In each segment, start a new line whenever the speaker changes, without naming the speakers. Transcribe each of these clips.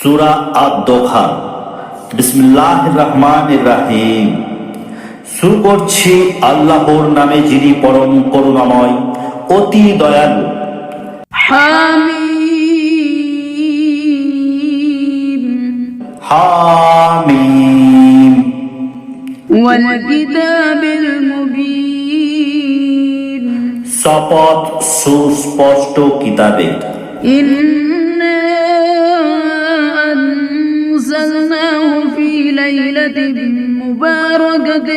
সুরা আদ-দোখা বিসমিল্লাহ রহমান রাহিম শুরু করছি আল্লাহর নামে যিনি পরম করুণাময় অতি দয়ালু
حميم
হামিম
والكتاب المبين
শপথ সুস্পষ্ট কিতাবের
إنا مباركة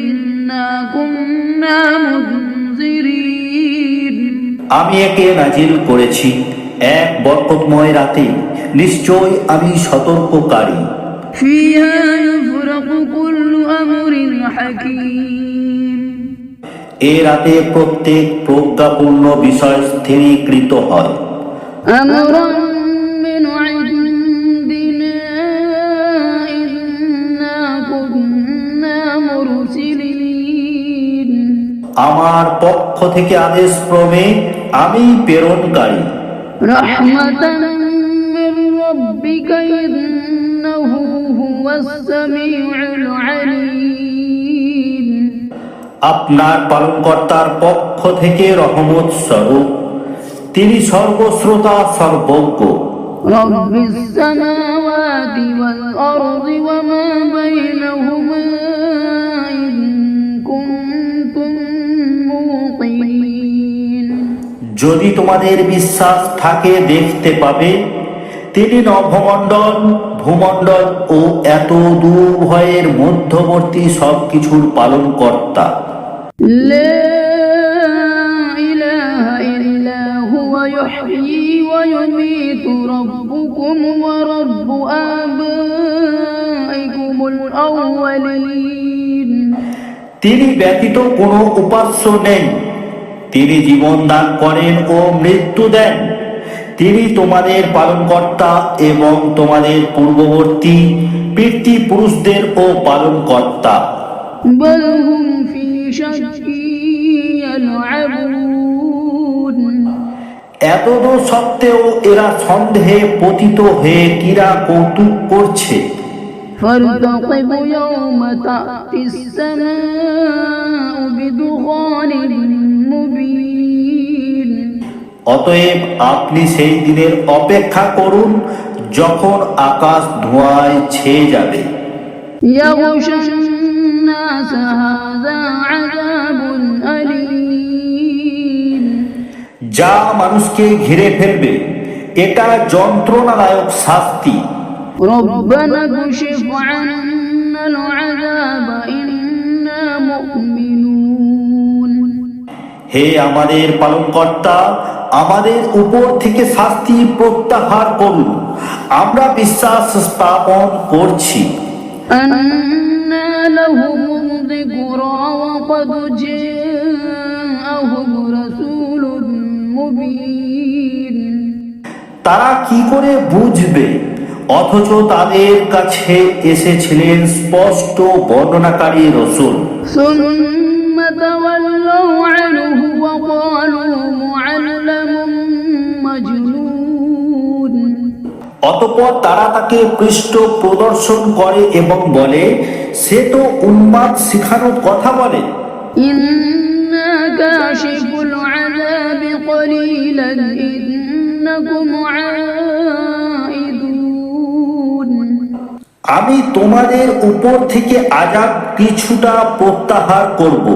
إنا كنا منذرين
আমি একে নাজিল করেছি এক বরকতময় রাতে নিশ্চয় আমি সতর্ককারী
فيها يفرق كل أمر حكيم
এ রাতে প্রত্যেক প্রজ্ঞাপূর্ণ বিষয় স্থিরীকৃত হয়
أمرا
আমার পক্ষ থেকে আদেশ ক্রমে আমি প্রেরণকারী
رحمة من ربك إنه هو السميع العليم
আপনার পালনকর্তার পক্ষ থেকে রহমত স্বরূপ তিনি সর্বশ্রোতা সর্বজ্ঞ
رب السماوات والأرض وما بينهما
যদি তোমাদের বিশ্বাস থাকে দেখতে পাবে। তিনি নভমণ্ডল ভূমণ্ডল ও এত দুভয়ের মধ্যবর্তী
সব কিছুর পালন কর্তা
তিনি ব্যতীত কোনো উপাস্য নেই। তিনি জীবন দান করেন ও মৃত্যু দেন। তিনি তোমাদের পালনকর্তা এবং তোমাদের পূর্ববর্তী পিতৃপুরুষদের ও পালনকর্তা। এতদ সত্ত্বেও এরা সন্দেহে পতিত হয়ে কিরা কৌতুক করছে।
فارتقب يوم تأتي السماء بدخان مبين
অতএব আপনি সেই দিনের অপেক্ষা করুন যখন আকাশ ধোঁয়ায় ছেয়ে যাবে
يغشى الناس هذا عذاب أليم
যা মানুষকে ঘিরে ফেলবে এটা যন্ত্রণাদায়ক শাস্তি
ربنا اكشف عنا العذاب إنا مؤمنون
হে আমাদের পালনকর্তা আমাদের উপর থেকে শাস্তি প্রত্যাহার করুন আমরা বিশ্বাস স্থাপন করছি
أنا لهم الذكرى وقد جاءهم رسول مبين
তারা কি করে বুঝবে অথচ তাদের কাছে এসেছিলেন স্পষ্ট বর্ণনাকারী রসুল। অতপর তারা তাকে পৃষ্ঠ প্রদর্শন করে এবং বলে সে তো উন্মাদ শিখানোর কথা বলে।
কাশিফুল আযাবি কলিলান ইন্নাকুম
আমি তোমাদের উপর থেকে আজাব কিছুটা প্রত্যাহার করব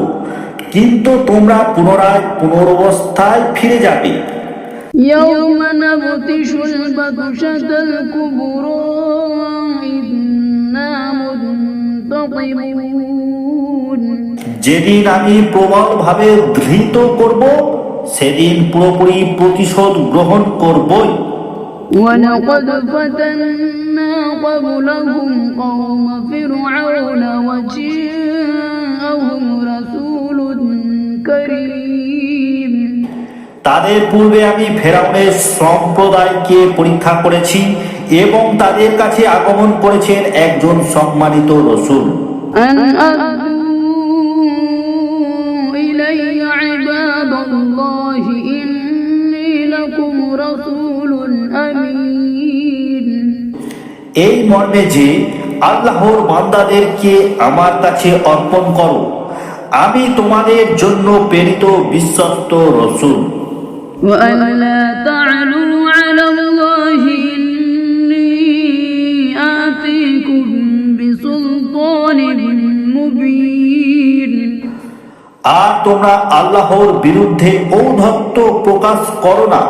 কিন্তু তোমরা পুনরায় পুনরবস্থায় ফিরে যাবে
يوم نبطش البطشة الكبرى إنا منتقمون
যেদিন আমি প্রবলভাবে ধৃত করব সেদিন পুরোপুরি প্রতিশোধ গ্রহণ করবই
ولقد فتنا قبلهم قوم فرعون وجاءهم رسول كريم
তাদের পূর্বে আমি ফেরাউনের সম্প্রদায়কে পরীক্ষা করেছি এবং তাদের কাছে আগমন করেছেন একজন সম্মানিত রসুল এই মর্মে যে আল্লাহর বান্দাদেরকে আমার কাছে অর্পণ করো আমি তোমাদের জন্য প্রেরিত বিশ্বস্ত রসুল
وأن لا تعلوا على الله إني آتيكم بسلطان مبين
আর তোমরা আল্লাহর বিরুদ্ধে ঔদ্ধত্য প্রকাশ করো না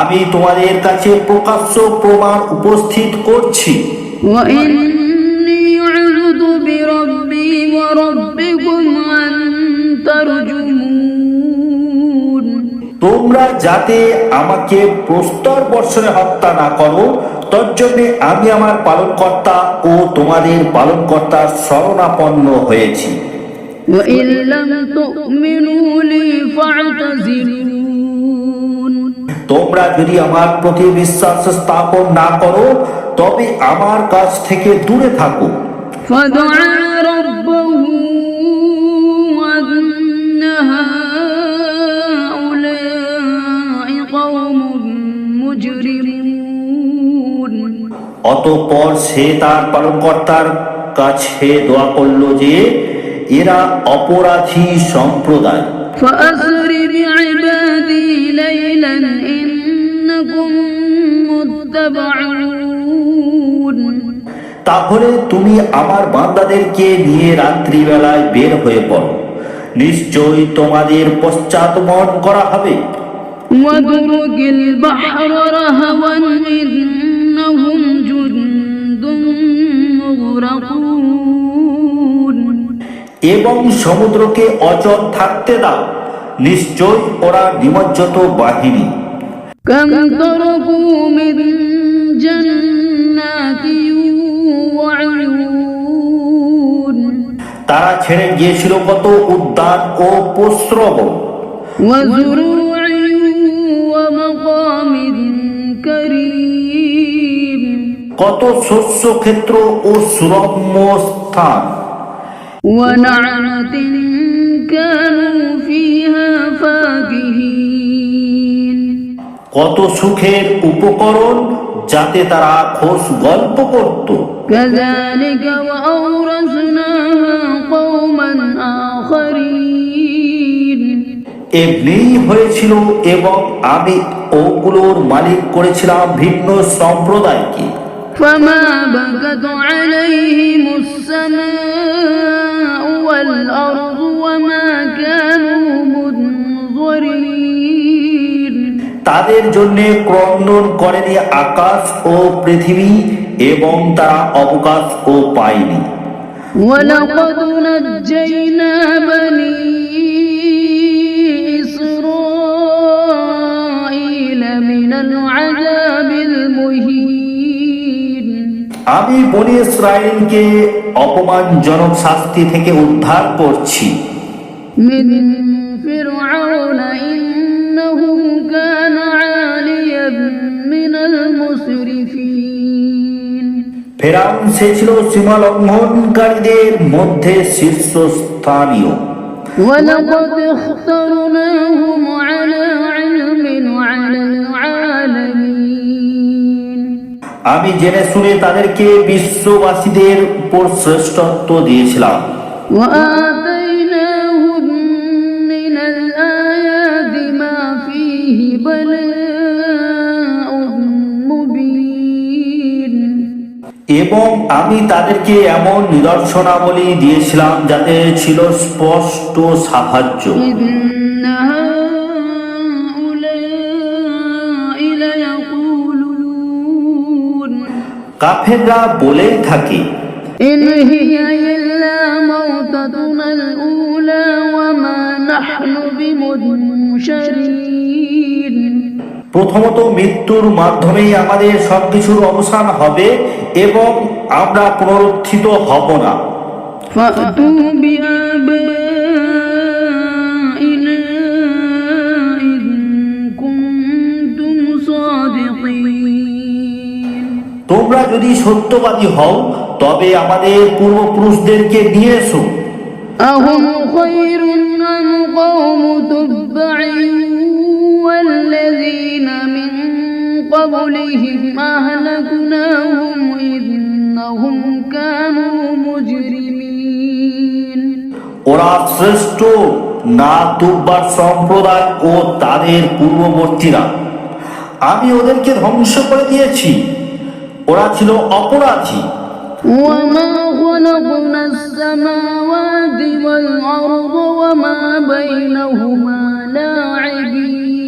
আমি তোমাদের কাছে প্রকাশ্য প্রমাণ উপস্থিত করছি
وإني عذت بربي وربكم أن ترجمون
তোমরা যাতে আমাকে প্রস্তর বর্ষণে হত্যা না করো তজ্জন্যে আমি আমার পালনকর্তা ও তোমাদের পালনকর্তার শরণাপন্ন হয়েছি
وإن لم تؤمنوا لي فاعتزلون
তোমরা যদি আমার প্রতি বিশ্বাস স্থাপন না করো, তবে আমার কাছ থেকে দূরে থাকো। অতপর সে তার পালনকর্তার কাছে দোয়া করল যে, এরা অপরাধী সম্প্রদায়। তাহলে তুমি আমার বান্দাদেরকে নিয়ে রাত্রিবেলায় বের হয়ে পড়ো নিশ্চয়ই তোমাদের পশ্চাৎমন করা হবে
واترك البحر رهوا إنهم جند مغرقون
এবং সমুদ্রকে অচল থাকতে দাও নিশ্চয় ওরা নিমজ্জিত বাহিনী
كم تركوا من جنات
তারা ছেড়ে গিয়েছিল কত উদ্যান ও প্রস্রব
وزروع ومقام كريم
কত শস্য ক্ষেত্র ও সুরম্য স্থান
ونعمة كانوا فيها فاكهين
কত সুখের উপকরণ যাতে তারা খোশ গল্প করত
كذلك وأورثناها قوما آخرين
এমনিই হয়েছিল এবং আমি ওগুলোর মালিক করেছিলাম ভিন্ন সম্প্রদায়কে
فما بكت عليهم السماء والأرض وما كانوا منظرين
তাদের জন্য ক্রন্দন করেনি আকাশ ও পৃথিবী এবং তারা অবকাশ ও পায়নি
ولقد نجينا بني إسرائيل من العذاب المهين
আমি বনি ইসরায়েলকে অপমানজনক শাস্তি থেকে উদ্ধার করছি
من فرعون إنه
ফেরাউন সে ছিল সীমা লঙ্ঘনকারীদের মধ্যে শীর্ষস্থানীয়
ولقد اخترناهم على علم على العالمين
আমি জেনে শুনে তাদেরকে বিশ্ববাসীদের উপর শ্রেষ্ঠত্ব দিয়েছিলাম এবং আমি তাদেরকে এমন নিদর্শনাবলী দিয়েছিলাম যাতে ছিল স্পষ্ট সাহায্য। কাফেররা বলে থাকে প্রথমত মৃত্যুর মাধ্যমেই আমাদের সবকিছুর অবসান হবে এবং আমরা পুনরুত্থিত হব না
فأتوا بآبائنا إن كنتم صادقين
তোমরা যদি সত্যবাদী হও তবে আমাদের পূর্বপুরুষদেরকে নিয়ে এসো
أهم خير أم قوم تبع والذين من قبلهم قبلهم أهلكناهم إنهم كانوا مجرمين
ওরা শ্রেষ্ঠ না তুব্বার সম্প্রদায় ও তাদের পূর্ববর্তীরা আমি ওদেরকে ধ্বংস করে দিয়েছি ওরা ছিল অপরাধী
وما خلقنا السماوات والأرض وما بينهما لاعبين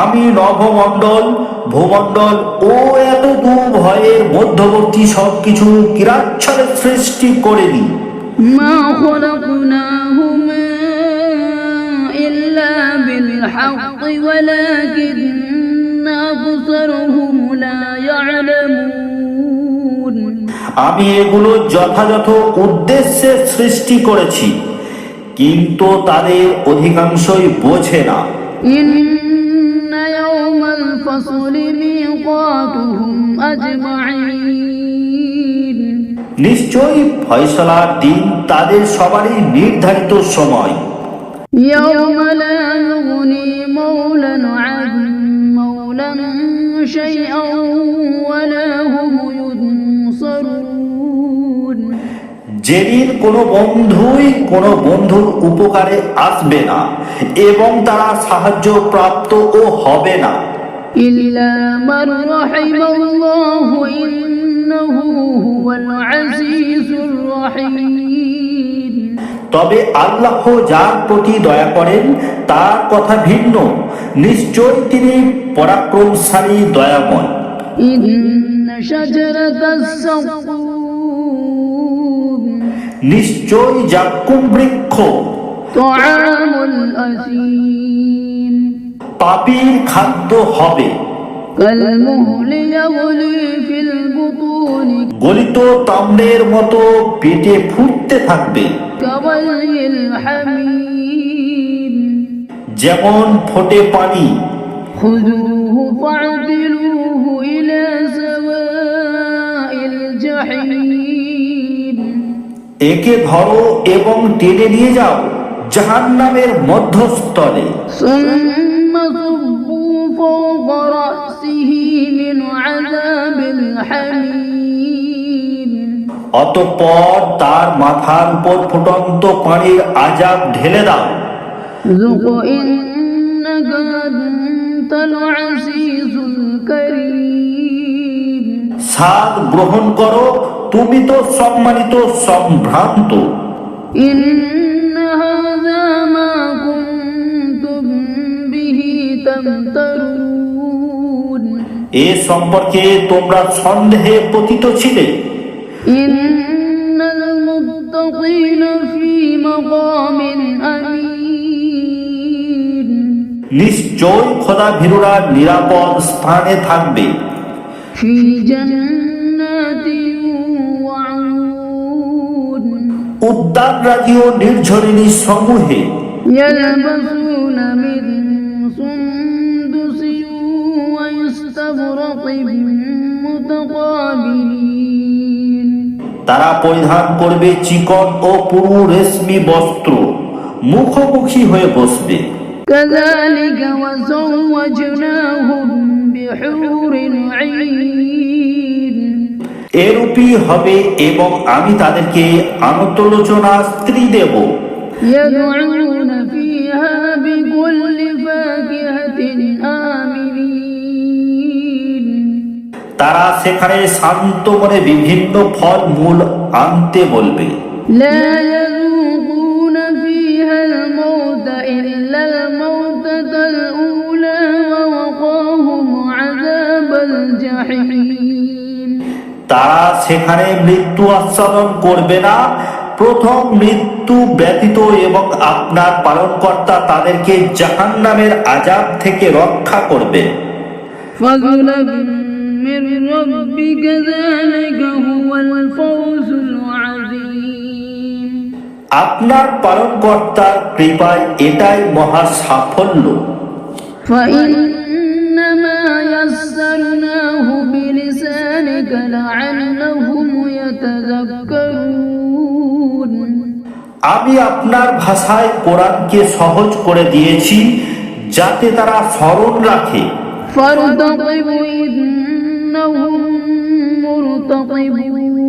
আমি নভমণ্ডল ভূমণ্ডল ও এত দু ভয়ের মধ্যবর্তী সবকিছু কিরাচ্ছলে সৃষ্টি
করে দিই
আমি এগুলো যথাযথ উদ্দেশ্যে সৃষ্টি করেছি কিন্তু তাদের অধিকাংশই বোঝে না।
ইন الفصل ميقاتهم أجمعين
নিশ্চয়ই ফয়সলার দিন তাদের সবারই নির্ধারিত সময়
يوم لا يغني مولا عن مولا شيئا ولا هم ينصرون
যেদিন কোনো বন্ধুই কোনো বন্ধুর উপকারে আসবে না এবং তারা সাহায্য প্রাপ্ত ও হবে না
إلا من رحم الله إنه هو العزيز الرحيم
তবে আল্লাহ যার প্রতি দয়া করেন তার কথা ভিন্ন নিশ্চয় তিনি পরাক্রমশালী দয়াময়
إن شجرة الزقوم
নিশ্চয় জাক্কুম বৃক্ষ
طعام الأثيم
পাপির খাদ্য হবে। গলিত তাম্রের মতো পেটে ফুটতে থাকবে। যেমন ফোটে পানি। একে ধরো এবং টেনে নিয়ে যাও জাহান্নামের মধ্যস্থলে। অতঃপর তার মাথার উপর ফুটন্ত পানির আজাব ঢেলে দাও। সাদ গ্রহণ করো তুমি তো সম্মানিত সম্ভ্রান্ত।
ইন্না
এ সম্পর্কে তোমরা সন্দেহে পতিত ছিলে। নিশ্চয় খোদা ভীরুরা নিরাপদ স্থানে থাকবে। উদ্যান রাজি ও নির্ঝরিণী সমূহে। তারা পরিধান করবে চিকন ও পুরু রেশমি বস্ত্র মুখোমুখি হয়ে বসবে। এরূপই হবে এবং আমি তাদেরকে আনতলোচনা স্ত্রী দেব। তারা সেখানে শান্ত মনে বিভিন্ন ফল মূল আনতে বলবে। তারা সেখানে মৃত্যু আস্বাদন করবে না। প্রথম মৃত্যু ব্যতীত এবং আপনার পালনকর্তা তাদেরকে জাহান্নামের আজাব থেকে রক্ষা করবে।
من ربك ذلك هو الفوز العظيم
আপনার পালনকর্তার কৃপায় এটাই মহা সাফল্য
فإنما يسرناه بلسانك لعلهم يتذكرون
আমি আপনার ভাষায় কোরআনকে সহজ করে দিয়েছি যাতে তারা স্মরণ রাখে
فارتقب إنهم مرتقبون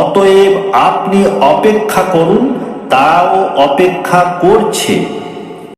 অতএব আপনি অপেক্ষা করুন তারাও অপেক্ষা করছে